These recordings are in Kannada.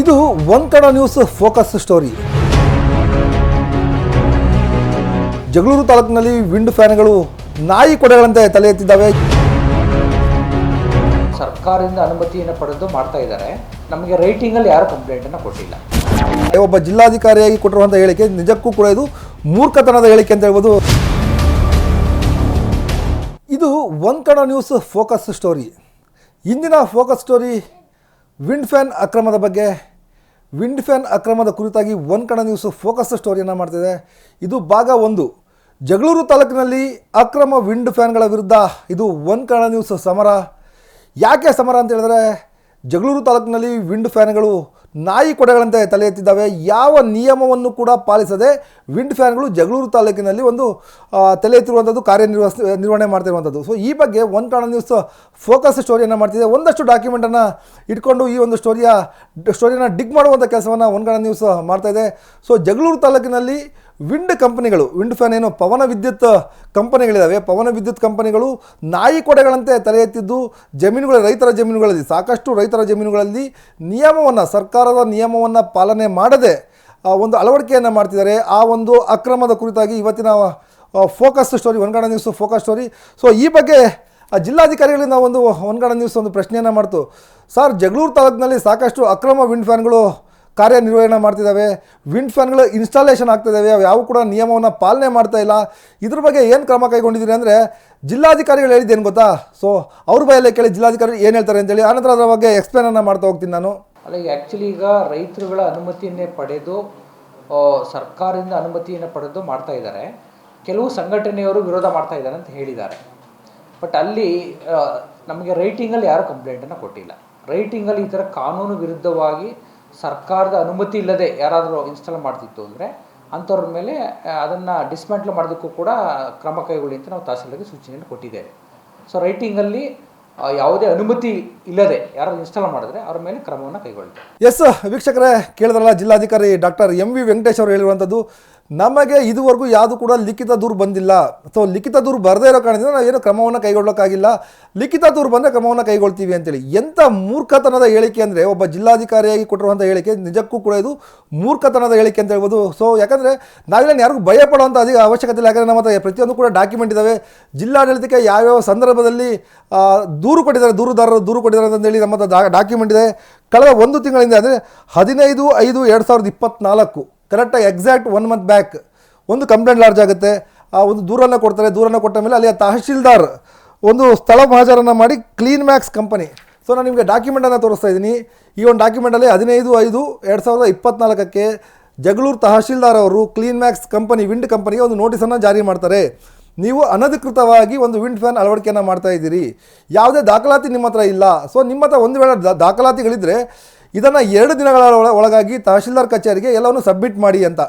ಇದು Kannada news focus story Jagalur ತಾಲೂಕಿನಲ್ಲಿ ವಿಂಡ್ ಫ್ಯಾನ್ಗಳು ನಾಯಿ ಕೊಡೆಗಳಂತೆ ತಲೆ ಎತ್ತಿದ್ದಾವೆ. ಸರ್ಕಾರದಿಂದ ಅನುಮತಿಯನ್ನು ಪಡೆದು ಮಾಡ್ತಾ ಇದ್ದಾರೆ. ನಮಗೆ ರೈಟಿಂಗಲ್ಲಿ ಯಾರು ಕಂಪ್ಲೇಂಟನ್ನು ಕೊಟ್ಟಿಲ್ಲ. ಒಬ್ಬ ಜಿಲ್ಲಾಧಿಕಾರಿಯಾಗಿ ಕೊಟ್ಟಿರುವಂಥ ಹೇಳಿಕೆ ನಿಜಕ್ಕೂ ಕೂಡ ಇದು ಮೂರ್ಖತನದ ಹೇಳಿಕೆ ಅಂತ ಹೇಳ್ಬೋದು. ಇದು ಕನ್ನಡ ನ್ಯೂಸ್ ಫೋಕಸ್ ಸ್ಟೋರಿ ಇಂದಿನ ಫೋಕಸ್ ಸ್ಟೋರಿ ವಿಂಡ್ ಫ್ಯಾನ್ ಅಕ್ರಮದ ಬಗ್ಗೆ. ವಿಂಡ್ ಫ್ಯಾನ್ ಅಕ್ರಮದ ಕುರಿತಾಗಿ ಒನ್ ಕಡೆ ನ್ಯೂಸ್ ಫೋಕಸ್ ಸ್ಟೋರಿಯನ್ನು ಮಾಡ್ತಿದೆ. ಇದು ಭಾಗ ಒಂದು. ಜಗಳೂರು ತಾಲೂಕಿನಲ್ಲಿ ಅಕ್ರಮ ವಿಂಡ್ ಫ್ಯಾನ್ಗಳ ವಿರುದ್ಧ ಇದು ಒನ್ ಕಣ ನ್ಯೂಸ್ ಸಮರ. ಯಾಕೆ ಸಮರ ಅಂತ ಹೇಳಿದ್ರೆ ಜಗಳೂರು ತಾಲೂಕಿನಲ್ಲಿ ವಿಂಡ್ ಫ್ಯಾನ್ಗಳು ನಾಯಿ ಕೊಡೆಗಳಂತೆ ತಲೆ ಎತ್ತಿದ್ದಾವೆ. ಯಾವ ನಿಯಮವನ್ನು ಕೂಡ ಪಾಲಿಸದೆ ವಿಂಡ್ ಫ್ಯಾನ್ಗಳು ಜಗಳೂರು ತಾಲೂಕಿನಲ್ಲಿ ಒಂದು ತಲೆ ಎತ್ತಿರುವಂಥದ್ದು ಕಾರ್ಯನಿರ್ವ ನಿರ್ವಹಣೆ ಮಾಡ್ತಿರುವಂಥದ್ದು ಸೊ ಈ ಬಗ್ಗೆ ಒಂದು ಕನ್ನಡ ನ್ಯೂಸ್ ಫೋಕಸ್ ಸ್ಟೋರಿಯನ್ನು ಮಾಡ್ತಿದೆ. ಒಂದಷ್ಟು ಡಾಕ್ಯುಮೆಂಟನ್ನು ಇಟ್ಕೊಂಡು ಈ ಒಂದು ಸ್ಟೋರಿಯ ಸ್ಟೋರಿಯನ್ನು ಡಿಗ್ ಮಾಡುವಂಥ ಕೆಲಸವನ್ನು ಒಂದು ಕನ್ನಡ ನ್ಯೂಸ್ ಮಾಡ್ತಾಯಿದೆ ಸೊ ಜಗಳೂರು ತಾಲೂಕಿನಲ್ಲಿ ವಿಂಡ್ ಕಂಪನಿಗಳು, ವಿಂಡ್ ಫ್ಯಾನ್ ಏನು ಪವನ ವಿದ್ಯುತ್ ಕಂಪನಿಗಳಿದ್ದಾವೆ ಪವನ ವಿದ್ಯುತ್ ಕಂಪನಿಗಳು ನಾಯಿ ಕೊಡೆಗಳಂತೆ ತಲೆ ಎತ್ತಿದ್ದು. ಜಮೀನುಗಳ, ರೈತರ ಜಮೀನುಗಳಲ್ಲಿ, ಸಾಕಷ್ಟು ರೈತರ ಜಮೀನುಗಳಲ್ಲಿ ನಿಯಮವನ್ನು, ಸರ್ಕಾರದ ನಿಯಮವನ್ನು ಪಾಲನೆ ಮಾಡದೆ ಒಂದು ಅಳವಡಿಕೆಯನ್ನು ಮಾಡ್ತಿದ್ದಾರೆ. ಆ ಒಂದು ಅಕ್ರಮದ ಕುರಿತಾಗಿ ಇವತ್ತಿನ ಫೋಕಸ್ ಸ್ಟೋರಿ ಒನ್ಗಡ ನ್ಯೂಸ್ ಫೋಕಸ್ ಸ್ಟೋರಿ ಸೊ ಈ ಬಗ್ಗೆ, ಆ, ಜಿಲ್ಲಾಧಿಕಾರಿಗಳಿಂದ ಒಂದು ಒನ್ಗಡ ನ್ಯೂಸ್ ಒಂದು ಪ್ರಶ್ನೆಯನ್ನು ಮಾಡ್ತು. ಸರ್ ಜಗಳೂರು ತಾಲೂಕಿನಲ್ಲಿ ಸಾಕಷ್ಟು ಅಕ್ರಮ ವಿಂಡ್ ಫ್ಯಾನ್ಗಳು ಕಾರ್ಯನಿರ್ವಹಣೆ ಮಾಡ್ತಿದ್ದಾವೆ. Wind ಫ್ಯಾನ್ಗಳು installation ಆಗ್ತಿದ್ದಾವೆ. ಅವು ಯಾವ ಕೂಡ ನಿಯಮವನ್ನು ಪಾಲನೆ ಮಾಡ್ತಾ ಇಲ್ಲ. ಇದ್ರ ಬಗ್ಗೆ ಏನು ಕ್ರಮ ಕೈಗೊಂಡಿದ್ದೀರಿ ಅಂದರೆ ಜಿಲ್ಲಾಧಿಕಾರಿಗಳು ಹೇಳಿದ್ದೇನು ಗೊತ್ತಾ? ಸೊ ಅವ್ರ ಬಾಯಲ್ಲೇ ಕೇಳಿ ಜಿಲ್ಲಾಧಿಕಾರಿ ಏನು ಹೇಳ್ತಾರೆ ಅಂತೇಳಿ. ಆನಂತರ ಅದರ ಬಗ್ಗೆ ಎಕ್ಸ್ಪ್ಲೇನನ್ನು ಮಾಡ್ತಾ ಹೋಗ್ತೀನಿ ನಾನು. ಅಲ್ಲ ಆ್ಯಕ್ಚುಲಿ ಈಗ ರೈತರುಗಳ ಅನುಮತಿಯನ್ನೇ ಪಡೆದು ಸರ್ಕಾರದಿಂದ ಅನುಮತಿಯನ್ನು ಪಡೆದು ಮಾಡ್ತಾ ಇದ್ದಾರೆ. ಕೆಲವು ಸಂಘಟನೆಯವರು ವಿರೋಧ ಮಾಡ್ತಾ ಇದ್ದಾರೆ ಅಂತ ಹೇಳಿದ್ದಾರೆ. ಬಟ್ ಅಲ್ಲಿ ನಮಗೆ ರೈಟಿಂಗಲ್ಲಿ ಯಾರು ಕಂಪ್ಲೇಂಟನ್ನು ಕೊಟ್ಟಿಲ್ಲ. ರೈಟಿಂಗಲ್ಲಿ ಈ ಥರ ಕಾನೂನು ವಿರುದ್ಧವಾಗಿ ಸರ್ಕಾರದ ಅನುಮತಿ ಇಲ್ಲದೆ ಯಾರಾದರೂ ಇನ್ಸ್ಟಾಲ್ ಮಾಡ್ತಿತ್ತು ಅಂದರೆ ಅಂಥವ್ರ ಮೇಲೆ ಅದನ್ನು ಡಿಸ್ಮೆಂಟ್ಲ್ ಮಾಡೋದಕ್ಕೂ ಕೂಡ ಕ್ರಮ ಕೈಗೊಳ್ಳಿ ಅಂತ ನಾವು ತಹಸೀಲ್ದಾರ್ಗೆ ಸೂಚನೆಯನ್ನು ಕೊಟ್ಟಿದ್ದೇವೆ. ಸೊ ರೈಟಿಂಗಲ್ಲಿ ಯಾವುದೇ ಅನುಮತಿ ಇಲ್ಲದೆ ಯಾರಾದ್ರೂ ಇನ್ಸ್ಟಾಲ್ ಮಾಡಿದ್ರೆ ಅವ್ರ ಮೇಲೆ ಕ್ರಮವನ್ನು ಕೈಗೊಳ್ಳುತ್ತೆ ಎಸ್ ವೀಕ್ಷಕರೇ, ಕೇಳಿದ್ರಲ್ಲ ಜಿಲ್ಲಾಧಿಕಾರಿ ಡಾಕ್ಟರ್ ಎಂ ವಿ ವೆಂಕಟೇಶ್ ಅವರು ಹೇಳಿರುವಂಥದ್ದು ನಮಗೆ ಇದುವರೆಗೂ ಯಾವುದು ಕೂಡ ಲಿಖಿತ ದೂರು ಬಂದಿಲ್ಲ. ಸೊ ಲಿಖಿತ ದೂರು ಬರದೇ ಇರೋ ಕಾರಣದಿಂದ ನಾವು ಏನು ಕ್ರಮವನ್ನು ಕೈಗೊಳ್ಳೋಕ್ಕಾಗಿಲ್ಲ. ಲಿಖಿತ ದೂರು ಬಂದರೆ ಕ್ರಮವನ್ನು ಕೈಗೊಳ್ತೀವಿ ಅಂತೇಳಿ. ಎಂಥ ಮೂರ್ಖತನದ ಹೇಳಿಕೆ ಅಂದರೆ ಒಬ್ಬ ಜಿಲ್ಲಾಧಿಕಾರಿಯಾಗಿ ಕೊಟ್ಟಿರುವಂಥ ಹೇಳಿಕೆ ನಿಜಕ್ಕೂ ಕೂಡ ಇದು ಮೂರ್ಖತನದ ಹೇಳಿಕೆ ಅಂತ ಹೇಳ್ಬೋದು. ಸೊ ಯಾಕಂದರೆ ನಾವಿಲ್ಲ ಯಾರಿಗೂ ಭಯಪಡುವಂಥ ಅಧಿಕ ಅವಶ್ಯಕತೆ ಇಲ್ಲ. ಯಾಕಂದರೆ ನಮ್ಮ ಹತ್ರ ಪ್ರತಿಯೊಂದು ಕೂಡ ಡಾಕ್ಯುಮೆಂಟ್ ಇದ್ದಾವೆ ಜಿಲ್ಲಾಡಳಿತಕ್ಕೆ ಯಾವ್ಯಾವ ಸಂದರ್ಭದಲ್ಲಿ ದೂರು ಕೊಟ್ಟಿದ್ದಾರೆ, ದೂರುದಾರರು ದೂರು ಕೊಟ್ಟಿದ್ದಾರೆ ಅಂತೇಳಿ ನಮ್ಮ ಹತ್ರ ಡಾಕ್ಯುಮೆಂಟ್ ಇದೆ. ಕಳೆದ ಒಂದು ತಿಂಗಳಿಂದ ಅಂದರೆ ಹದಿನೈದು ಐದು ಎರಡು ಸಾವಿರದ ಇಪ್ಪತ್ತ್ನಾಲ್ಕು ಕರೆಕ್ಟಾಗಿ ಎಕ್ಸಾಕ್ಟ್ ಒನ್ ಮಂತ್ ಬ್ಯಾಕ್ ಒಂದು ಕಂಪ್ಲೇಂಟ್ ಲಾರ್ಜ್ ಆಗುತ್ತೆ. ಆ ಒಂದು ದೂರನ್ನು ಕೊಡ್ತಾರೆ. ದೂರನ್ನು ಕೊಟ್ಟ ಮೇಲೆ ಅಲ್ಲಿಯ ತಹಶೀಲ್ದಾರ್ ಒಂದು ಸ್ಥಳ ಮಹಾಜರನ್ನು ಮಾಡಿ ಕ್ಲೀನ್ ಮ್ಯಾಕ್ಸ್ ಕಂಪನಿ. ಸೊ ನಾನು ನಿಮಗೆ ಡಾಕ್ಯುಮೆಂಟನ್ನು ತೋರಿಸ್ತಾ ಇದ್ದೀನಿ. ಈ ಒಂದು ಡಾಕ್ಯುಮೆಂಟಲ್ಲಿ ಹದಿನೈದು, ಐದು, ಎರಡು ಸಾವಿರದ ಇಪ್ಪತ್ನಾಲ್ಕಕ್ಕೆ ಜಗಳೂರು ತಹಶೀಲ್ದಾರ್ ಅವರು ಕ್ಲೀನ್ ಮ್ಯಾಕ್ಸ್ ಕಂಪನಿ, ವಿಂಡ್ ಕಂಪನಿಗೆ ಒಂದು ನೋಟಿಸನ್ನು ಜಾರಿ ಮಾಡ್ತಾರೆ. ನೀವು ಅನಧಿಕೃತವಾಗಿ ಒಂದು ವಿಂಡ್ ಫ್ಯಾನ್ ಅಳವಡಿಕೆಯನ್ನು ಮಾಡ್ತಾ ಇದ್ದೀರಿ. ಯಾವುದೇ ದಾಖಲಾತಿ ನಿಮ್ಮ ಹತ್ರ ಇಲ್ಲ. ಸೊ ನಿಮ್ಮ ಹತ್ರ ಒಂದು ವೇಳೆ ದಾಖಲಾತಿಗಳಿದ್ದರೆ ಇದನ್ನು ಎರಡು ದಿನಗಳ ಒಳ- ಒಳಗಾಗಿ ತಹಶೀಲ್ದಾರ್ ಕಚೇರಿಗೆ ಎಲ್ಲವನ್ನು ಸಬ್ಮಿಟ್ ಮಾಡಿ ಅಂತ.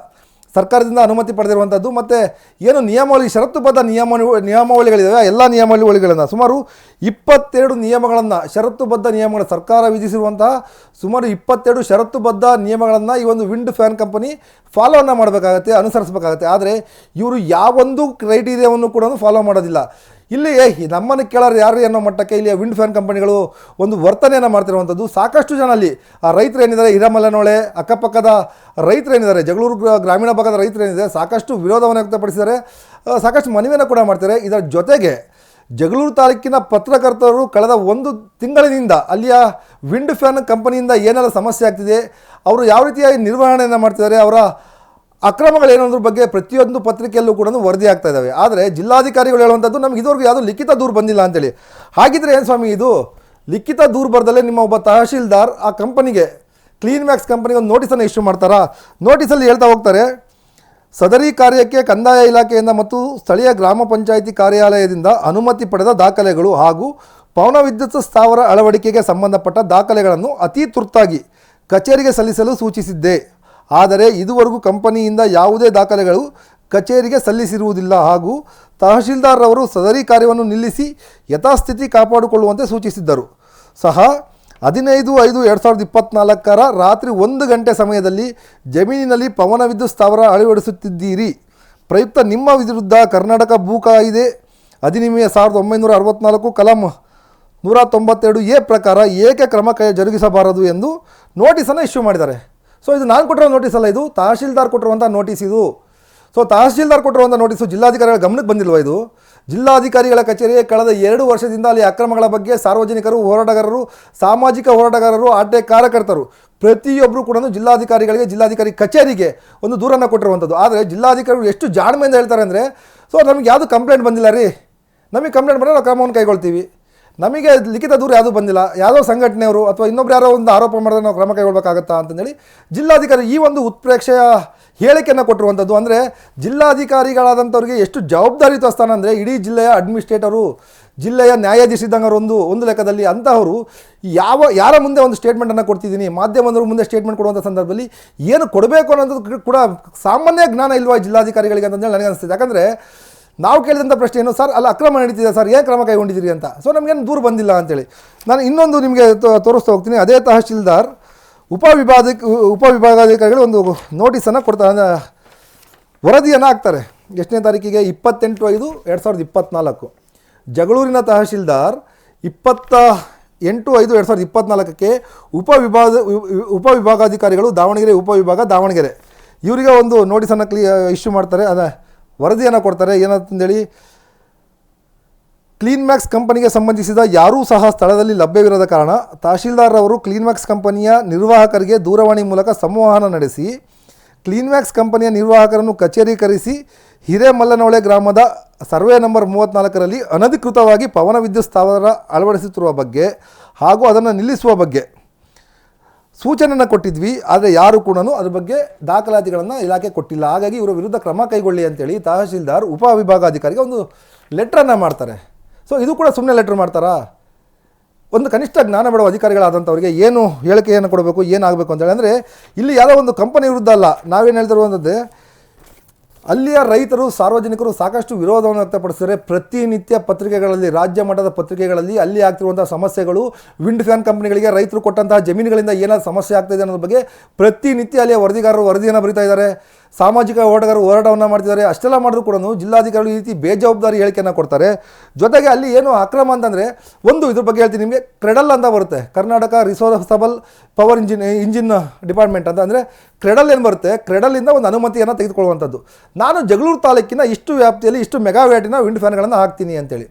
ಸರ್ಕಾರದಿಂದ ಅನುಮತಿ ಪಡೆದಿರುವಂಥದ್ದು ಮತ್ತು ಏನು ನಿಯಮಾವಳಿ, ಷರತ್ತುಬದ್ಧ ನಿಯಮ ನಿಯಮಾವಳಿಗಳಿದ್ದಾವೆ ಆ ಎಲ್ಲ ನಿಯಮಾವಳಿಗಳನ್ನು ಸುಮಾರು ಇಪ್ಪತ್ತೆರಡು ನಿಯಮಗಳನ್ನು, ಷರತ್ತುಬದ್ಧ ನಿಯಮಗಳು ಸರ್ಕಾರ ವಿಧಿಸಿರುವಂತಹ ಸುಮಾರು ಇಪ್ಪತ್ತೆರಡು ಷರತ್ತುಬದ್ಧ ನಿಯಮಗಳನ್ನು ಈ ಒಂದು ವಿಂಡ್ ಫ್ಯಾನ್ ಕಂಪನಿ ಫಾಲೋವನ್ನು ಮಾಡಬೇಕಾಗತ್ತೆ, ಅನುಸರಿಸಬೇಕಾಗತ್ತೆ. ಆದರೆ ಇವರು ಯಾವೊಂದು ಕ್ರೈಟೀರಿಯಾವನ್ನು ಕೂಡ ಫಾಲೋ ಮಾಡೋದಿಲ್ಲ. ಇಲ್ಲಿ ನಮ್ಮನ್ನು ಕೇಳೋರು ಯಾರು ಅನ್ನೋ ಮಟ್ಟಕ್ಕೆ ಇಲ್ಲಿ ವಿಂಡ್ ಫ್ಯಾನ್ ಕಂಪನಿಗಳು ಒಂದು ವರ್ತನೆಯನ್ನು ಮಾಡ್ತಿರುವಂಥದ್ದು. ಸಾಕಷ್ಟು ಜನ ಅಲ್ಲಿ, ಆ ರೈತರು ಏನಿದ್ದಾರೆ ಹಿರಮಲೆನೊಳೆ ಅಕ್ಕಪಕ್ಕದ ರೈತರು ಏನಿದ್ದಾರೆ, ಜಗಳೂರು ಗ್ರಾ- ಗ್ರಾಮೀಣ ಭಾಗದ ರೈತರು ಏನಿದೆ ಸಾಕಷ್ಟು ವಿರೋಧವನ್ನು ವ್ಯಕ್ತಪಡಿಸಿದ್ದಾರೆ. ಸಾಕಷ್ಟು ಮನವಿಯನ್ನು ಕೂಡ ಮಾಡ್ತಾರೆ ಇದರ ಜೊತೆಗೆ ಜಗಳೂರು ತಾಲೂಕಿನ ಪತ್ರಕರ್ತರು ಕಳೆದ ಒಂದು ತಿಂಗಳಿನಿಂದ ಅಲ್ಲಿಯ ವಿಂಡ್ ಫ್ಯಾನ್ ಕಂಪನಿಯಿಂದ ಏನೆಲ್ಲ ಸಮಸ್ಯೆ ಆಗ್ತಿದೆ, ಅವರು ಯಾವ ರೀತಿಯಾಗಿ ನಿರ್ವಹಣೆಯನ್ನು ಮಾಡ್ತಿದ್ದಾರೆ, ಅವರ ಅಕ್ರಮಗಳೇನೋದ್ರ ಬಗ್ಗೆ ಪ್ರತಿಯೊಂದು ಪತ್ರಿಕೆಯಲ್ಲೂ ಕೂಡ ವರದಿ ಆಗ್ತಾ ಇದ್ದಾವೆ ಆದರೆ ಜಿಲ್ಲಾಧಿಕಾರಿಗಳು ಹೇಳುವಂಥದ್ದು ನಮ್ಗೆ ಇದುವರೆಗೂ ಯಾವುದೂ ಲಿಖಿತ ದೂರು ಬಂದಿಲ್ಲ ಅಂತೇಳಿ. ಹಾಗಿದ್ರೆ ಏನು ಸ್ವಾಮಿ ಇದು? ಲಿಖಿತ ದೂರು ಬರ್ದಲ್ಲೇ ನಿಮ್ಮ ಒಬ್ಬ ತಹಶೀಲ್ದಾರ್ ಆ ಕಂಪನಿಗೆ ಕ್ಲೀನ್ ಮ್ಯಾಕ್ಸ್ ಕಂಪನಿಗೆ ಒಂದು ನೋಟಿಸನ್ನು ಇಶ್ಯೂ ಮಾಡ್ತಾರಾ? ನೋಟಿಸಲ್ಲಿ ಹೇಳ್ತಾ ಹೋಗ್ತಾರೆ, ಸದರಿ ಕಾರ್ಯಕ್ಕೆ ಕಂದಾಯ ಇಲಾಖೆಯಿಂದ ಮತ್ತು ಸ್ಥಳೀಯ ಗ್ರಾಮ ಪಂಚಾಯಿತಿ ಕಾರ್ಯಾಲಯದಿಂದ ಅನುಮತಿ ಪಡೆದ ದಾಖಲೆಗಳು ಹಾಗೂ ಪವನ ವಿದ್ಯುತ್ ಸ್ಥಾವರ ಅಳವಡಿಕೆಗೆ ಸಂಬಂಧಪಟ್ಟ ದಾಖಲೆಗಳನ್ನು ಅತಿ ತುರ್ತಾಗಿ ಕಚೇರಿಗೆ ಸಲ್ಲಿಸಲು ಸೂಚಿಸಿದ್ದೆ. ಆದರೆ ಇದುವರೆಗೂ ಕಂಪನಿಯಿಂದ ಯಾವುದೇ ದಾಖಲೆಗಳು ಕಚೇರಿಗೆ ಸಲ್ಲಿಸಿರುವುದಿಲ್ಲ ಹಾಗೂ ತಹಶೀಲ್ದಾರ್ ಅವರು ಸದರಿ ಕಾರ್ಯವನ್ನು ನಿಲ್ಲಿಸಿ ಯಥಾಸ್ಥಿತಿ ಕಾಪಾಡಿಕೊಳ್ಳುವಂತೆ ಸೂಚಿಸಿದ್ದರು. ಸಹ ಹದಿನೈದು ಐದು ಎರಡು ಸಾವಿರದ ಇಪ್ಪತ್ತ್ನಾಲ್ಕರ ರಾತ್ರಿ ಒಂದು ಗಂಟೆ ಸಮಯದಲ್ಲಿ ಜಮೀನಿನಲ್ಲಿ ಪವನ ವಿದ್ಯುತ್ ಸ್ಥಾವರ ಅಳವಡಿಸುತ್ತಿದ್ದೀರಿ. ಪ್ರಯುಕ್ತ ನಿಮ್ಮ ವಿರುದ್ಧ ಕರ್ನಾಟಕ ಭೂ ಕಾಯಿದೆ ಅಧಿನಿಯಮ ಸಾವಿರದ ಒಂಬೈನೂರ ಅರವತ್ನಾಲ್ಕು ಕಲಂ ನೂರ ತೊಂಬತ್ತೆರಡು ಎ ಪ್ರಕಾರ ಏಕೆ ಕ್ರಮ ಕೈ, ಜರುಗಿಸಬಾರದು ಎಂದು ನೋಟಿಸನ್ನು ಇಶ್ಯೂ ಮಾಡಿದ್ದಾರೆ. ಸೊ ಇದು ನಾನು ಕೊಟ್ಟಿರೋ ನೋಟಿಸ್ ಅಲ್ಲ ಇದು? ತಹಶೀಲ್ದಾರ್ ಕೊಟ್ಟಿರುವಂಥ ನೋಟಿಸ್ ಇದು. ಸೊ ತಹಶೀಲ್ದಾರ್ ಕೊಟ್ಟಿರುವಂಥ ನೋಟಿಸು ಜಿಲ್ಲಾಧಿಕಾರಿಗಳ ಗಮನಕ್ಕೆ ಬಂದಿಲ್ವ ಇದು? ಜಿಲ್ಲಾಧಿಕಾರಿಗಳ ಕಚೇರಿ ಕಳೆದ ಎರಡು ವರ್ಷದಿಂದ ಅಲ್ಲಿ ಅಕ್ರಮಗಳ ಬಗ್ಗೆ ಸಾರ್ವಜನಿಕರು, ಹೋರಾಟಗಾರರು, ಸಾಮಾಜಿಕ ಹೋರಾಟಗಾರರು, ಆಟೆ ಕಾರ್ಯಕರ್ತರು ಪ್ರತಿಯೊಬ್ಬರು ಕೂಡ ಜಿಲ್ಲಾಧಿಕಾರಿಗಳಿಗೆ, ಜಿಲ್ಲಾಧಿಕಾರಿ ಕಚೇರಿಗೆ ಒಂದು ದೂರನ್ನು ಕೊಟ್ಟಿರುವಂಥದ್ದು. ಆದರೆ ಜಿಲ್ಲಾಧಿಕಾರಿಗಳು ಎಷ್ಟು ಜಾಣ್ಮೆಯಿಂದ ಹೇಳ್ತಾರೆ ಅಂದರೆ ಸೊ ನಮಗೆ ಯಾವುದು ಕಂಪ್ಲೇಂಟ್ ಬಂದಿಲ್ಲ ರೀ? ನಮಗೆ ಕಂಪ್ಲೇಂಟ್ ಬಂದರೆ ನಾವು ಕ್ರಮವನ್ನು ಕೈಗೊಳ್ತೀವಿ. ನಮಗೆ ಲಿಖಿತ ದೂರ ಯಾವುದೂ ಬಂದಿಲ್ಲ. ಯಾವುದೋ ಸಂಘಟನೆಯವರು ಅಥವಾ ಇನ್ನೊಬ್ರು ಯಾರೋ ಒಂದು ಆರೋಪ ಮಾಡಿದ್ರೆ ನಾವು ಕ್ರಮ ಕೈಗೊಳ್ಬೇಕಾಗತ್ತಾ ಅಂತಂದೇಳಿ ಜಿಲ್ಲಾಧಿಕಾರಿ ಈ ಒಂದು ಉತ್ಪ್ರೇಕ್ಷೆಯ ಹೇಳಿಕೆಯನ್ನು ಕೊಟ್ಟಿರುವಂಥದ್ದು. ಅಂದರೆ ಜಿಲ್ಲಾಧಿಕಾರಿಗಳಾದಂಥವ್ರಿಗೆ ಎಷ್ಟು ಜವಾಬ್ದಾರಿಯುತ ಸ್ಥಾನ ಅಂದರೆ ಇಡೀ ಜಿಲ್ಲೆಯ ಅಡ್ಮಿನಿಸ್ಟ್ರೇಟರು, ಜಿಲ್ಲೆಯ ನ್ಯಾಯಾಧೀಶಿದ್ದಂಗೆ ಒಂದು ಒಂದು ಲೆಕ್ಕದಲ್ಲಿ ಅಂತಹವರು ಯಾವ, ಯಾರ ಮುಂದೆ ಒಂದು ಸ್ಟೇಟ್ಮೆಂಟನ್ನು ಕೊಡ್ತಿದ್ದೀನಿ, ಮಾಧ್ಯಮದವ್ರ ಮುಂದೆ ಸ್ಟೇಟ್ಮೆಂಟ್ ಕೊಡುವಂಥ ಸಂದರ್ಭದಲ್ಲಿ ಏನು ಕೊಡಬೇಕು ಅನ್ನೋದು ಕೂಡ ಸಾಮಾನ್ಯ ಜ್ಞಾನ ಇಲ್ವಾ ಜಿಲ್ಲಾಧಿಕಾರಿಗಳಿಗೆ ಅಂತಂದೇಳಿ ನನಗೆ ಅನಿಸ್ತಿದೆ ಯಾಕಂದರೆ ನಾವು ಕೇಳಿದಂಥ ಪ್ರಶ್ನೆ ಏನು ಸರ್, ಅಲ್ಲ ಅಕ್ರಮ ನಡೀತಿದೆ, ಸರ್, ಏನು ಕ್ರಮ ಕೈಗೊಂಡಿದ್ದೀರಿ ಅಂತ? ಸೊ ನಮಗೇನು ದೂರು ಬಂದಿಲ್ಲ ಅಂತೇಳಿ. ನಾನು ಇನ್ನೊಂದು ನಿಮಗೆ ತೋರಿಸ್ತಾ ಹೋಗ್ತೀನಿ. ಅದೇ ತಹಶೀಲ್ದಾರ್ ಉಪವಿಭಾಗ ಉಪವಿಭಾಗಾಧಿಕಾರಿಗಳು ಒಂದು ನೋಟಿಸನ್ನು ಕೊಡ್ತಾರೆ ವರದಿಯನ್ನು ಹಾಕ್ತಾರೆ. ಎಷ್ಟನೇ ತಾರೀಕಿಗೆ? ಇಪ್ಪತ್ತೆಂಟು ಐದು ಎರಡು ಸಾವಿರದ ಇಪ್ಪತ್ತ್ನಾಲ್ಕು ಜಗಳೂರಿನ ತಹಶೀಲ್ದಾರ್, ಇಪ್ಪತ್ತ ಎಂಟು ಐದು ಎರಡು ಸಾವಿರದ ಇಪ್ಪತ್ತ್ನಾಲ್ಕಕ್ಕೆ ಉಪವಿಭಾಗ ಉಪವಿಭಾಗಾಧಿಕಾರಿಗಳು ದಾವಣಗೆರೆ ಉಪವಿಭಾಗ ದಾವಣಗೆರೆ. ಇವರಿಗೆ ಒಂದು ನೋಟಿಸನ್ನು ಕ್ಲಿಯ ಇಶ್ಯೂ ಮಾಡ್ತಾರೆ. ಅದ ವರದಿಯನ್ನು ಕೊಡ್ತಾರೆ. ಏನಂತಂದೇಳಿ ಕ್ಲೀನ್ ಮ್ಯಾಕ್ಸ್ ಕಂಪನಿಗೆ ಸಂಬಂಧಿಸಿದ ಯಾರೂ ಸಹ ಸ್ಥಳದಲ್ಲಿ ಲಭ್ಯವಿರದ ಕಾರಣ ತಹಶೀಲ್ದಾರ್ ಅವರು ಕ್ಲೀನ್ ಮ್ಯಾಕ್ಸ್ ಕಂಪನಿಯ ನಿರ್ವಾಹಕರಿಗೆ ದೂರವಾಣಿ ಮೂಲಕ ಸಂವಹನ ನಡೆಸಿ ಕ್ಲೀನ್ ಮ್ಯಾಕ್ಸ್ ಕಂಪನಿಯ ನಿರ್ವಾಹಕರನ್ನು ಕಚೇರಿ ಕರೆಸಿ ಹಿರೇಮಲ್ಲನೊಳೆ ಗ್ರಾಮದ ಸರ್ವೆ ನಂಬರ್ ಮೂವತ್ತ್ನಾಲ್ಕರಲ್ಲಿ ಅನಧಿಕೃತವಾಗಿ ಪವನ ವಿದ್ಯುತ್ ಸ್ಥಾವರ ಅಳವಡಿಸುತ್ತಿರುವ ಬಗ್ಗೆ ಹಾಗೂ ಅದನ್ನು ನಿಲ್ಲಿಸುವ ಬಗ್ಗೆ ಸೂಚನೆಯನ್ನು ಕೊಟ್ಟಿದ್ವಿ, ಆದರೆ ಯಾರು ಕೂಡ ಅದ್ರ ಬಗ್ಗೆ ದಾಖಲಾತಿಗಳನ್ನು ಇಲಾಖೆ ಕೊಟ್ಟಿಲ್ಲ. ಹಾಗಾಗಿ ಇವರ ವಿರುದ್ಧ ಕ್ರಮ ಕೈಗೊಳ್ಳಿ ಅಂತೇಳಿ ತಹಶೀಲ್ದಾರ್ ಉಪವಿಭಾಗಾಧಿಕಾರಿಗೆ ಒಂದು ಲೆಟ್ರನ್ನು ಮಾಡ್ತಾರೆ. ಸೊ ಇದು ಕೂಡ ಸುಮ್ಮನೆ ಲೆಟ್ರ್ ಮಾಡ್ತಾರಾ? ಒಂದು ಕನಿಷ್ಠ ಜ್ಞಾನ ಬಿಡುವ ಅಧಿಕಾರಿಗಳಾದಂಥವ್ರಿಗೆ ಏನು ಹೇಳಿಕೆಯನ್ನು ಕೊಡಬೇಕು, ಏನಾಗಬೇಕು ಅಂತೇಳಿ. ಅಂದರೆ ಇಲ್ಲಿ ಯಾವುದೋ ಒಂದು ಕಂಪನಿ ವಿರುದ್ಧ ಅಲ್ಲ, ನಾವೇನು ಹೇಳ್ತಿರುವಂಥದ್ದೇ ಅಲ್ಲಿಯ ರೈತರು, ಸಾರ್ವಜನಿಕರು ಸಾಕಷ್ಟು ವಿರೋಧವನ್ನು ವ್ಯಕ್ತಪಡಿಸಿದರೆ ಪ್ರತಿನಿತ್ಯ ಪತ್ರಿಕೆಗಳಲ್ಲಿ, ರಾಜ್ಯ ಮಟ್ಟದ ಪತ್ರಿಕೆಗಳಲ್ಲಿ ಅಲ್ಲಿ ಆಗ್ತಿರುವಂಥ ಸಮಸ್ಯೆಗಳು, ವಿಂಡ್ ಫ್ಯಾನ್ ಕಂಪನಿಗಳಿಗೆ ರೈತರು ಕೊಟ್ಟಂತಹ ಜಮೀನುಗಳಿಂದ ಏನಾದ್ರು ಸಮಸ್ಯೆ ಆಗ್ತಿದೆ ಅನ್ನೋದ್ರ ಬಗ್ಗೆ ಪ್ರತಿನಿತ್ಯ ಅಲ್ಲಿಯ ವರದಿಗಾರರು ವರದಿಯನ್ನು ಬರಿತಾ ಇದ್ದಾರೆ. ಸಾಮಾಜಿಕ ಹೋರಾಟಗಾರರು ಹೋರಾಟವನ್ನು ಮಾಡ್ತಿದ್ದಾರೆ. ಅಷ್ಟೆಲ್ಲ ಮಾಡಿದ್ರು ಕೂಡ ಜಿಲ್ಲಾಧಿಕಾರಿಗಳು ಈ ರೀತಿ ಬೇಜವಾಬ್ದಾರಿ ಹೇಳಿಕೆಯನ್ನು ಕೊಡ್ತಾರೆ. ಜೊತೆಗೆ ಅಲ್ಲಿ ಏನು ಅಕ್ರಮ ಅಂತಂದರೆ ಒಂದು ಇದ್ರ ಬಗ್ಗೆ ಹೇಳ್ತೀನಿ ನಿಮಗೆ, ಕ್ರೆಡಲ್ ಅಂತ ಬರುತ್ತೆ. Karnataka resourceable power engine engine department ಅಂತ. ಅಂದರೆ ಕ್ರೆಡಲ್ ಏನು ಬರುತ್ತೆ? ಕ್ರೆಡಲಿಂದ ಒಂದು ಅನುಮತಿಯನ್ನು ತೆಗೆದುಕೊಳ್ಳುವಂಥದ್ದು. ನಾನು ಜಗಳೂರು ತಾಲೂಕಿನ ಇಷ್ಟು ವ್ಯಾಪ್ತಿಯಲ್ಲಿ ಇಷ್ಟು ಮೆಗಾವ್ಯಾಟಿನ ವಿಂಡ್ ಫ್ಯಾನ್ಗಳನ್ನು ಹಾಕ್ತೀನಿ ಅಂತೇಳಿ.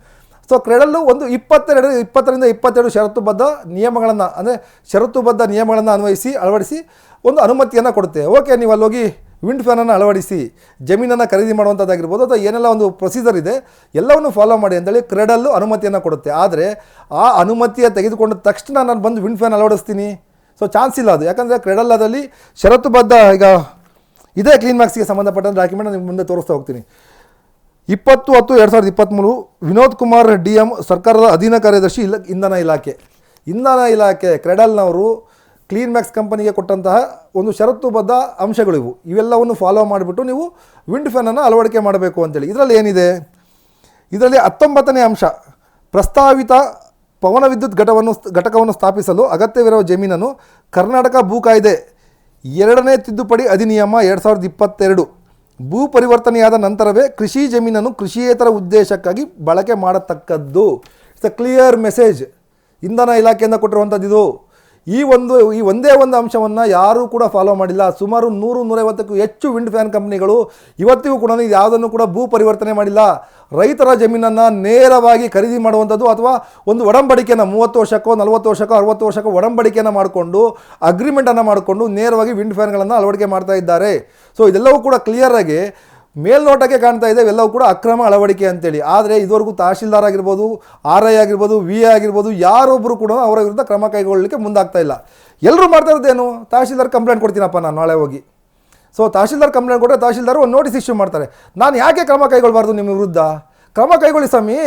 ಸೊ ಕ್ರೆಡಲ್ಲು ಒಂದು ಇಪ್ಪತ್ತೆರಡು, ಇಪ್ಪತ್ತರಿಂದ ಇಪ್ಪತ್ತೆರಡು ಷರತ್ತುಬದ್ಧ ನಿಯಮಗಳನ್ನು, ಅಂದರೆ ಷರತ್ತುಬದ್ಧ ನಿಯಮಗಳನ್ನು ಅನ್ವಯಿಸಿ, ಅಳವಡಿಸಿ ಒಂದು ಅನುಮತಿಯನ್ನು ಕೊಡುತ್ತೆ. ಓಕೆ ನೀವು ಅಲ್ಲಿ ಹೋಗಿ ವಿಂಡ್ ಫ್ಯಾನನ್ನು ಅಳವಡಿಸಿ ಜಮೀನನ್ನು ಖರೀದಿ ಮಾಡುವಂಥದ್ದಾಗಿರ್ಬೋದು ಅಥವಾ ಏನೆಲ್ಲ ಒಂದು ಪ್ರೊಸೀಜರ್ ಇದೆ, ಎಲ್ಲವನ್ನು ಫಾಲೋ ಮಾಡಿ ಅಂತೇಳಿ ಕ್ರೆಡಲ್ಲು ಅನುಮತಿಯನ್ನು ಕೊಡುತ್ತೆ. ಆದರೆ ಆ ಅನುಮತಿಯ ತೆಗೆದುಕೊಂಡ ತಕ್ಷಣ ನಾನು ಬಂದು ವಿಂಡ್ ಫ್ಯಾನ್ ಅಳವಡಿಸ್ತೀನಿ. ಸೊ ಚಾನ್ಸ್ ಇಲ್ಲ ಅದು. ಯಾಕಂದರೆ ಕ್ರೆಡಲ್ಲದಲ್ಲಿ ಷರತ್ತುಬದ್ಧ ಈಗ ಇದೇ ಕ್ಲೀನ್ ಮ್ಯಾಕ್ಸ್ಗೆ ಸಂಬಂಧಪಟ್ಟ ಡಾಕ್ಯುಮೆಂಟ್ ನಿಮ್ಮ ಮುಂದೆ ತೋರಿಸ್ತಾ ಹೋಗ್ತೀನಿ. ಇಪ್ಪತ್ತು ಹತ್ತು ಎರಡು ಸಾವಿರದ ಇಪ್ಪತ್ತ್ಮೂರು ವಿನೋದ್ ಕುಮಾರ್ ಡಿ ಎಂ ಸರ್ಕಾರದ ಅಧೀನ ಕಾರ್ಯದರ್ಶಿ ಇಲ್ಲ ಇಂಧನ ಇಲಾಖೆ. ಇಂಧನ ಇಲಾಖೆ ಕ್ರೆಡಲ್ನವರು ಕ್ಲೀನ್ ಮ್ಯಾಕ್ಸ್ ಕಂಪನಿಗೆ ಕೊಟ್ಟಂತಹ ಒಂದು ಷರತ್ತುಬದ್ಧ ಅಂಶಗಳಿವು. ಇವು ಇವೆಲ್ಲವನ್ನು ಫಾಲೋ ಮಾಡಿಬಿಟ್ಟು ನೀವು ವಿಂಡ್ ಫ್ಯಾನನ್ನು ಅಳವಡಿಕೆ ಮಾಡಬೇಕು ಅಂತೇಳಿ. ಇದರಲ್ಲಿ ಏನಿದೆ? ಇದರಲ್ಲಿ ಹತ್ತೊಂಬತ್ತನೇ ಅಂಶ. ಪ್ರಸ್ತಾವಿತ ಪವನ ವಿದ್ಯುತ್ ಘಟವನ್ನು ಘಟಕವನ್ನು ಸ್ಥಾಪಿಸಲು ಅಗತ್ಯವಿರುವ ಜಮೀನನ್ನು ಕರ್ನಾಟಕ ಭೂ ಕಾಯ್ದೆ ಎರಡನೇ ತಿದ್ದುಪಡಿ ಅಧಿನಿಯಮ ಎರಡು ಸಾವಿರದ ಇಪ್ಪತ್ತೆರಡು. ಭೂ ಪರಿವರ್ತನೆಯಾದ ನಂತರವೇ ಕೃಷಿ ಜಮೀನನ್ನು ಕೃಷಿಯೇತರ ಉದ್ದೇಶಕ್ಕಾಗಿ ಬಳಕೆ ಮಾಡತಕ್ಕದ್ದು. ಇಟ್ಸ್ ಅ ಕ್ಲಿಯರ್ ಮೆಸೇಜ್ ಇಂಧನ ಇಲಾಖೆಯಿಂದ ಕೊಟ್ಟಿರುವಂಥದ್ದು ಇದು ಈ ಒಂದು, ಈ ಒಂದೇ ಒಂದು ಅಂಶವನ್ನು ಯಾರೂ ಕೂಡ ಫಾಲೋ ಮಾಡಿಲ್ಲ. ಸುಮಾರು ನೂರು, ನೂರೈವತ್ತಕ್ಕೂ ಹೆಚ್ಚು ವಿಂಡ್ ಫ್ಯಾನ್ ಕಂಪ್ನಿಗಳು ಇವತ್ತಿಗೂ ಕೂಡ ಇದು ಯಾವುದನ್ನು ಕೂಡ ಭೂ ಪರಿವರ್ತನೆ ಮಾಡಿಲ್ಲ. ರೈತರ ಜಮೀನನ್ನು ನೇರವಾಗಿ ಖರೀದಿ ಮಾಡುವಂಥದ್ದು ಅಥವಾ ಒಂದು ಒಡಂಬಡಿಕೆಯನ್ನು ಮೂವತ್ತು ವರ್ಷಕ್ಕೋ, ನಲವತ್ತು ವರ್ಷಕ್ಕೋ, ಅರವತ್ತು ವರ್ಷಕ್ಕೋ ಒಡಂಬಡಿಕೆಯನ್ನು ಮಾಡಿಕೊಂಡು ಅಗ್ರಿಮೆಂಟನ್ನು ಮಾಡಿಕೊಂಡು ನೇರವಾಗಿ ವಿಂಡ್ ಫ್ಯಾನ್ಗಳನ್ನು ಅಳವಡಿಕೆ ಮಾಡ್ತಾ ಇದ್ದಾರೆ. ಸೊ ಇದೆಲ್ಲವೂ ಕೂಡ ಕ್ಲಿಯರಾಗಿ ಮೇಲ್ನೋಟಕ್ಕೆ ಕಾಣ್ತಾ ಇದೆ, ಇವೆಲ್ಲವೂ ಕೂಡ ಅಕ್ರಮ ಅಳವಡಿಕೆ ಅಂತೇಳಿ. ಆದರೆ ಇದುವರೆಗೂ ತಹಶೀಲ್ದಾರ್ ಆಗಿರ್ಬೋದು ಆರ್ ಐ ಆಗಿರ್ಬೋದು, ವಿ ಎ ಆಗಿರ್ಬೋದು ಯಾರೊಬ್ಬರು ಕೂಡ ಅವರ ವಿರುದ್ಧ ಕ್ರಮ ಕೈಗೊಳ್ಳಲಿಕ್ಕೆ ಮುಂದಾಗ್ತಾ ಇಲ್ಲ. ಎಲ್ಲರೂ ಮಾಡ್ತಾ ಇರೋದೇನು ತಹಶೀಲ್ದಾರ್ ಕಂಪ್ಲೇಂಟ್ ಕೊಡ್ತೀನಪ್ಪ ನಾನು ನಾಳೆ ಹೋಗಿ. ಸೊ ತಹಶೀಲ್ದಾರ್ ಕಂಪ್ಲೇಂಟ್ ಕೊಟ್ಟರೆ ತಹಶೀಲ್ದಾರ್ ಒಂದು ನೋಟಿಸ್ ಇಶ್ಯೂ ಮಾಡ್ತಾರೆ. ನಾನು ಯಾಕೆ ಕ್ರಮ ಕೈಗೊಳ್ಬಾರ್ದು ನಿಮ್ಮ ವಿರುದ್ಧ? ಕ್ರಮ ಕೈಗೊಳ್ಳಿ ಸ್ವಾಮಿ.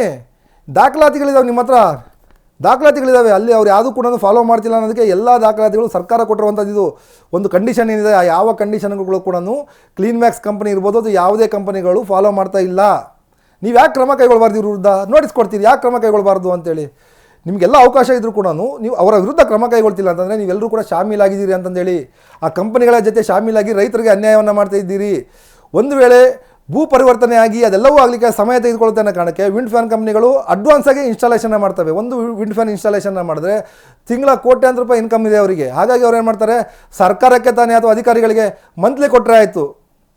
ದಾಖಲಾತಿಗಳಿದಾವೆ ನಿಮ್ಮ ಹತ್ರ. ದಾಖಲಾತಿಗಳಿದ್ದಾವೆ ಅಲ್ಲಿ ಅವ್ರು ಯಾವುದೂ ಕೂಡ ಫಾಲೋ ಮಾಡ್ತಿಲ್ಲ ಅನ್ನೋದಕ್ಕೆ ಎಲ್ಲ ದಾಖಲಾತಿಗಳು ಸರ್ಕಾರ ಕೊಟ್ಟಿರುವಂಥದ್ದು ಇದು. ಒಂದು ಕಂಡೀಷನ್ ಏನಿದೆ ಯಾವ ಕಂಡೀಷನ್ಗಳು ಕೂಡ ಕ್ಲೀನ್ ಮ್ಯಾಕ್ಸ್ ಕಂಪನಿ ಇರ್ಬೋದು, ಅದು ಯಾವುದೇ ಕಂಪನಿಗಳು ಫಾಲೋ ಮಾಡ್ತಾ ಇಲ್ಲ. ನೀವು ಯಾಕೆ ಕ್ರಮ ಕೈಗೊಳ್ಳಬಾರ್ದು ಇವ್ರ ವಿರುದ್ಧ? ನೋಟಿಸ್ ಕೊಡ್ತೀರಿ, ಯಾಕೆ ಕ್ರಮ ಕೈಗೊಳ್ಬಾರ್ದು ಅಂತೇಳಿ. ನಿಮಗೆಲ್ಲ ಅವಕಾಶ ಇದ್ದರೂ ಕೂಡ ನೀವು ಅವರ ವಿರುದ್ಧ ಕ್ರಮ ಕೈಗೊಳ್ತಿಲ್ಲ ಅಂತಂದರೆ ನೀವೆಲ್ಲರೂ ಕೂಡ ಶಾಮೀಲಾಗಿದ್ದೀರಿ ಅಂತಂದೇಳಿ. ಆ ಕಂಪನಿಗಳ ಜೊತೆ ಶಾಮೀಲಾಗಿ ರೈತರಿಗೆ ಅನ್ಯಾಯವನ್ನು ಮಾಡ್ತಾ ಇದ್ದೀರಿ. ಒಂದು ವೇಳೆ ಭೂ ಪರಿವರ್ತನೆ ಆಗಿ ಅದೆಲ್ಲವೂ ಆಗಲಿಕ್ಕೆ ಸಮಯ ತೆಗೆದುಕೊಳ್ಳುತ್ತೆ ಅನ್ನೋ ಕಾರಣಕ್ಕೆ ವಿಂಡ್ ಫ್ಯಾನ್ ಕಂಪ್ನಿಗಳು ಅಡ್ವಾನ್ಸ್ ಆಗಿ ಇನ್ಸ್ಟಾಲೇಷನ್ ಮಾಡ್ತವೆ. ಒಂದು ವಿಂಡ್ ಫ್ಯಾನ್ ಇನ್ಸ್ಟಾಲೇಷನ್ ಮಾಡಿದ್ರೆ ತಿಂಗಳ ಕೋಟ್ಯಾಂತರ ರೂಪಾಯಿ ಇನ್ಕಮ್ ಇದೆ ಅವರಿಗೆ. ಹಾಗಾಗಿ ಅವ್ರು ಏನು ಮಾಡ್ತಾರೆ? ಸರ್ಕಾರಕ್ಕೆ ತಾನೇ ಅಥವಾ ಅಧಿಕಾರಿಗಳಿಗೆ ಮಂತ್ಲಿ ಕೊಟ್ಟರೆ ಆಯಿತು.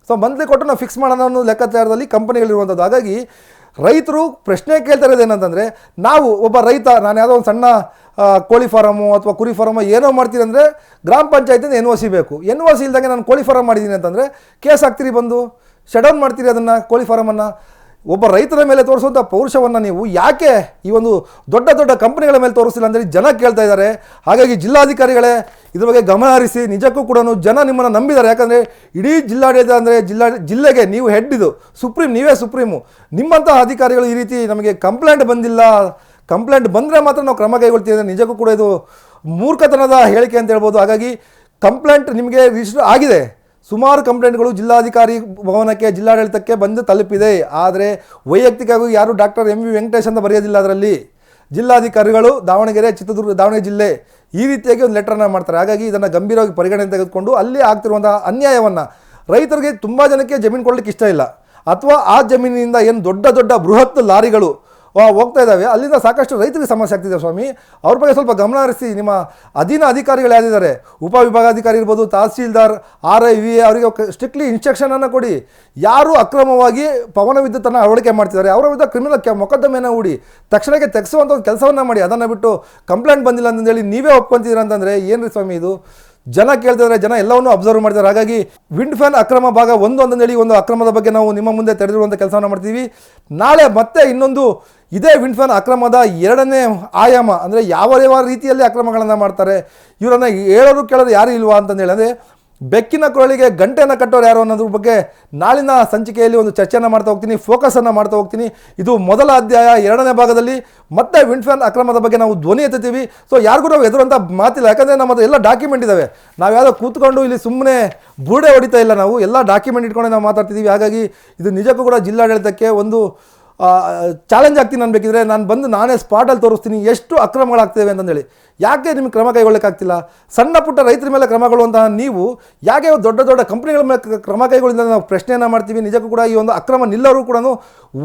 ಸೊ ಮಂತ್ಲಿ ಕೊಟ್ಟು ನಾವು ಫಿಕ್ಸ್ ಮಾಡೋಣ ಅನ್ನೋ ಲೆಕ್ಕಾಚಾರದಲ್ಲಿ ಕಂಪನಿಗಳಿರುವಂಥದ್ದು ಹಾಗಾಗಿ ರೈತರು ಪ್ರಶ್ನೆ ಕೇಳ್ತಾ ಇರೋದು ಏನಂತಂದರೆ, ನಾವು ಒಬ್ಬ ರೈತ, ನಾನು ಯಾವುದೋ ಒಂದು ಸಣ್ಣ ಕೋಳಿ ಫಾರಮು ಅಥವಾ ಕುರಿ ಫಾರಮು ಏನೋ ಮಾಡ್ತೀನಿ ಅಂದರೆ ಗ್ರಾಮ ಪಂಚಾಯತಿಂದ ಎನ್ ಒ ಸಿ ಬೇಕು. ಎನ್ ಒ ಸಿ ಇಲ್ದಂಗೆ ನಾನು ಕೋಳಿ ಫಾರಮ್ ಮಾಡಿದ್ದೀನಿ ಅಂತಂದರೆ ಕೇಸ್ ಆಗ್ತೀರಿ ಬಂದು? ಶಡೌನ್ ಮಾಡ್ತೀರಿ ಅದನ್ನು, ಕೋಳಿ ಫಾರಮನ್ನು. ಒಬ್ಬ ರೈತರ ಮೇಲೆ ತೋರಿಸುವಂಥ ಪೌರುಷವನ್ನು ನೀವು ಯಾಕೆ ಈ ಒಂದು ದೊಡ್ಡ ದೊಡ್ಡ ಕಂಪನಿಗಳ ಮೇಲೆ ತೋರಿಸಿಲ್ಲ ಅಂದರೆ ಜನ ಕೇಳ್ತಾ ಇದ್ದಾರೆ. ಹಾಗಾಗಿ ಜಿಲ್ಲಾಧಿಕಾರಿಗಳೇ ಇದ್ರ ಬಗ್ಗೆ ಗಮನ ಹರಿಸಿ, ನಿಜಕ್ಕೂ ಕೂಡ ಜನ ನಿಮ್ಮನ್ನು ನಂಬಿದ್ದಾರೆ. ಯಾಕಂದರೆ ಇಡೀ ಜಿಲ್ಲಾಡಳಿತ ಅಂದರೆ ಜಿಲ್ಲಾ, ಜಿಲ್ಲೆಗೆ ನೀವು ಹೆಡ್ ಇದು. ಸುಪ್ರೀಂ ನೀವೇ ಸುಪ್ರೀಮು ನಿಮ್ಮಂಥ ಅಧಿಕಾರಿಗಳು ಈ ರೀತಿ ನಮಗೆ ಕಂಪ್ಲೇಂಟ್ ಬಂದಿಲ್ಲ. ಕಂಪ್ಲೇಂಟ್ ಬಂದರೆ ಮಾತ್ರ ನಾವು ಕ್ರಮ ಕೈಗೊಳ್ತೀವಿ ನಿಜಕ್ಕೂ ಕೂಡ ಇದು ಮೂರ್ಖತನದ ಹೇಳಿಕೆ ಅಂತ ಹೇಳ್ಬೋದು. ಹಾಗಾಗಿ ಕಂಪ್ಲೇಂಟ್ ನಿಮಗೆ ರಿಜಿಸ್ಟರ್ ಆಗಿದೆ. ಸುಮಾರು ಕಂಪ್ಲೇಂಟ್ಗಳು ಜಿಲ್ಲಾಧಿಕಾರಿ ಭವನಕ್ಕೆ ಜಿಲ್ಲಾಡಳಿತಕ್ಕೆ ಬಂದು ತಲುಪಿದೆ. ಆದರೆ ವೈಯಕ್ತಿಕವಾಗಿ ಯಾರು ಡಾಕ್ಟರ್ ಎಂ ವಿ ವೆಂಕಟೇಶ್ ಅಂತ ಬರೆಯೋದಿಲ್ಲ ಅದರಲ್ಲಿ. ಜಿಲ್ಲಾಧಿಕಾರಿಗಳು ದಾವಣಗೆರೆ, ಚಿತ್ರದುರ್ಗ, ದಾವಣಗೆರೆ ಜಿಲ್ಲೆ ಈ ರೀತಿಯಾಗಿ ಒಂದು ಲೆಟರ್ನ ಮಾಡ್ತಾರೆ. ಹಾಗಾಗಿ ಇದನ್ನು ಗಂಭೀರವಾಗಿ ಪರಿಗಣನೆ ತೆಗೆದುಕೊಂಡು ಅಲ್ಲಿ ಆಗ್ತಿರುವಂತಹ ಅನ್ಯಾಯವನ್ನು ರೈತರಿಗೆ ತುಂಬ ಜನಕ್ಕೆ ಜಮೀನು ಕೊಡಲಿಕ್ಕೆ ಇಷ್ಟ ಇಲ್ಲ. ಅಥವಾ ಆ ಜಮೀನಿನಿಂದ ಏನು ದೊಡ್ಡ ದೊಡ್ಡ ಬೃಹತ್ ಲಾರಿಗಳು ಹೋಗ್ತಾ ಇದ್ದಾವೆ ಅಲ್ಲಿಂದ ಸಾಕಷ್ಟು ರೈತರಿಗೆ ಸಮಸ್ಯೆ ಆಗ್ತಿದೆ ಸ್ವಾಮಿ. ಅವ್ರ ಬಗ್ಗೆ ಸ್ವಲ್ಪ ಗಮನ ಹರಿಸಿ. ನಿಮ್ಮ ಅಧೀನ ಅಧಿಕಾರಿಗಳು ಯಾರಿದ್ದಾರೆ? ಉಪವಿಭಾಗಾಧಿಕಾರಿ ಇರ್ಬೋದು, ತಹಸೀಲ್ದಾರ್ ಆರ್ ಐ ವಿ ಅವರಿಗೆ ಸ್ಟ್ರಿಕ್ಟ್ಲಿ ಇನ್ಸ್ಟ್ರಕ್ಷನನ್ನು ಕೊಡಿ. ಯಾರು ಅಕ್ರಮವಾಗಿ ಪವನ ವಿದ್ಯುತ್ತನ್ನು ಅಳವಡಿಕೆ ಮಾಡ್ತಿದ್ದಾರೆ, ಅವರ ವಿರುದ್ಧ ಕ್ರಿಮಿನಲ್ ಮೊಕದ್ದಮೆಯನ್ನು ಹೂಡಿ, ತಕ್ಷಣಕ್ಕೆ ತೆಗೆಸುವಂಥ ಒಂದು ಕೆಲಸವನ್ನು ಮಾಡಿ. ಅದನ್ನು ಬಿಟ್ಟು ಕಂಪ್ಲೇಂಟ್ ಬಂದಿಲ್ಲ ಅಂತಂದೇಳಿ ನೀವೇ ಒಪ್ಕೊಂತಿದ್ದೀರ ಅಂತಂದರೆ ಏನು ರೀ ಸ್ವಾಮಿ ಇದು? ಜನ ಕೇಳ್ತಿದ್ದಾರೆ ಜನ ಎಲ್ಲವನ್ನೂ ಅಬ್ಸರ್ವ್ ಮಾಡ್ತಾರೆ ಹಾಗಾಗಿ ವಿಂಡ್ ಫ್ಯಾನ್ ಅಕ್ರಮ ಭಾಗ ಒಂದು ಒಂದು ಅಕ್ರಮದ ಬಗ್ಗೆ ನಾವು ನಿಮ್ಮ ಮುಂದೆ ತೆರೆದಿರುವಂಥ ಕೆಲಸವನ್ನು ಮಾಡ್ತೀವಿ. ನಾಳೆ ಮತ್ತೆ ಇನ್ನೊಂದು ಇದೇ ವಿಂಡ್ ಫ್ಯಾನ್ ಅಕ್ರಮದ ಎರಡನೇ ಆಯಾಮ, ಅಂದರೆ ಯಾವ ಯಾವ ರೀತಿಯಲ್ಲಿ ಅಕ್ರಮಗಳನ್ನು ಮಾಡ್ತಾರೆ, ಇವರನ್ನು ಹೇಳೋರು ಕೇಳೋರು ಯಾರು ಇಲ್ವಾ ಅಂತಂದೇಳಿ. ಅಂದರೆ ಬೆಕ್ಕಿನ ಕೊರಳಿಗೆ ಗಂಟೆಯನ್ನು ಕಟ್ಟೋರು ಯಾರು ಅನ್ನೋದ್ರ ಬಗ್ಗೆ ನಾಳಿನ ಸಂಚಿಕೆಯಲ್ಲಿ ಒಂದು ಚರ್ಚೆಯನ್ನು ಮಾಡ್ತಾ ಹೋಗ್ತೀನಿ ಫೋಕಸನ್ನು ಮಾಡ್ತಾ ಹೋಗ್ತೀನಿ. ಇದು ಮೊದಲ ಅಧ್ಯಾಯ ಎರಡನೇ ಭಾಗದಲ್ಲಿ ಮತ್ತೆ ವಿಂಡ್ ಫ್ಯಾನ್ ಅಕ್ರಮದ ಬಗ್ಗೆ ನಾವು ಧ್ವನಿ ಎತ್ತೀವಿ ಸೊ ಯಾರಿಗೂ ನಾವು ಎದುರಂತ ಮಾತಿಲ್ಲ. ಯಾಕಂದರೆ ನಮ್ಮದು ಎಲ್ಲ ಡಾಕ್ಯುಮೆಂಟ್ ಇದ್ದಾವೆ ನಾವು ಯಾವುದೋ ಕೂತ್ಕೊಂಡು ಇಲ್ಲಿ ಸುಮ್ಮನೆ ಬುರುಡೆ ಹೊಡಿತಾ ಇಲ್ಲ ನಾವು. ಎಲ್ಲ ಡಾಕ್ಯುಮೆಂಟ್ ಇಟ್ಕೊಂಡು ನಾವು ಮಾತಾಡ್ತಿದ್ದೀವಿ ಹಾಗಾಗಿ ಇದು ನಿಜಕ್ಕೂ ಕೂಡ ಜಿಲ್ಲಾಡಳಿತಕ್ಕೆ ಒಂದು ಚಾಲೆಂಜ್ ಆಗ್ತೀನಿ ಅನ್ಬೇಕಿದ್ರೆ ನಾನು ಬಂದು ನಾನೇ ಸ್ಪಾಟಲ್ಲಿ ತೋರಿಸ್ತೀನಿ ಎಷ್ಟು ಅಕ್ರಮಗಳಾಗ್ತೇವೆ ಅಂತಂದೇಳಿ ಯಾಕೆ ನಿಮಗೆ ಕ್ರಮ ಕೈಗೊಳ್ಳೋಕ್ಕಾಗ್ತಿಲ್ಲ? ಸಣ್ಣ ಪುಟ್ಟ ರೈತರ ಮೇಲೆ ಕ್ರಮಗಳು ಅಂತ ನೀವು ಯಾಕೆ ದೊಡ್ಡ ದೊಡ್ಡ ಕಂಪ್ನಿಗಳ ಮೇಲೆ ಕ್ರಮ ಕೈಗೊಳ್ಳಿಲ್ಲ ನಾವು ಪ್ರಶ್ನೆಯನ್ನು ಮಾಡ್ತೀವಿ. ನಿಜಕ್ಕೂ ಕೂಡ ಈ ಒಂದು ಅಕ್ರಮ ನಿಲ್ಲರೂ ಕೂಡ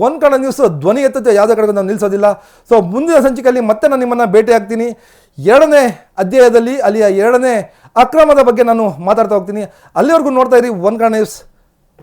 ಒಂದು ಕಡೆ ನ್ಯೂಸ್ ಧ್ವನಿ ಎತ್ತುತ್ತೆ, ಯಾವುದೇ ಕಡೆ ನಾವು ನಿಲ್ಲಿಸೋದಿಲ್ಲ ಸೊ ಮುಂದಿನ ಸಂಚಿಕೆಯಲ್ಲಿ ಮತ್ತೆ ನಾನು ನಿಮ್ಮನ್ನು ಭೇಟಿ ಆಗ್ತೀನಿ. ಎರಡನೇ ಅಧ್ಯಾಯದಲ್ಲಿ, ಅಲ್ಲಿಯ ಎರಡನೇ ಅಕ್ರಮದ ಬಗ್ಗೆ ನಾನು ಮಾತಾಡ್ತಾ ಹೋಗ್ತೀನಿ. ಅಲ್ಲಿವರೆಗೂ ನೋಡ್ತಾ ಇರಿ ಒಂದು ಕಡೆ ನ್ಯೂಸ್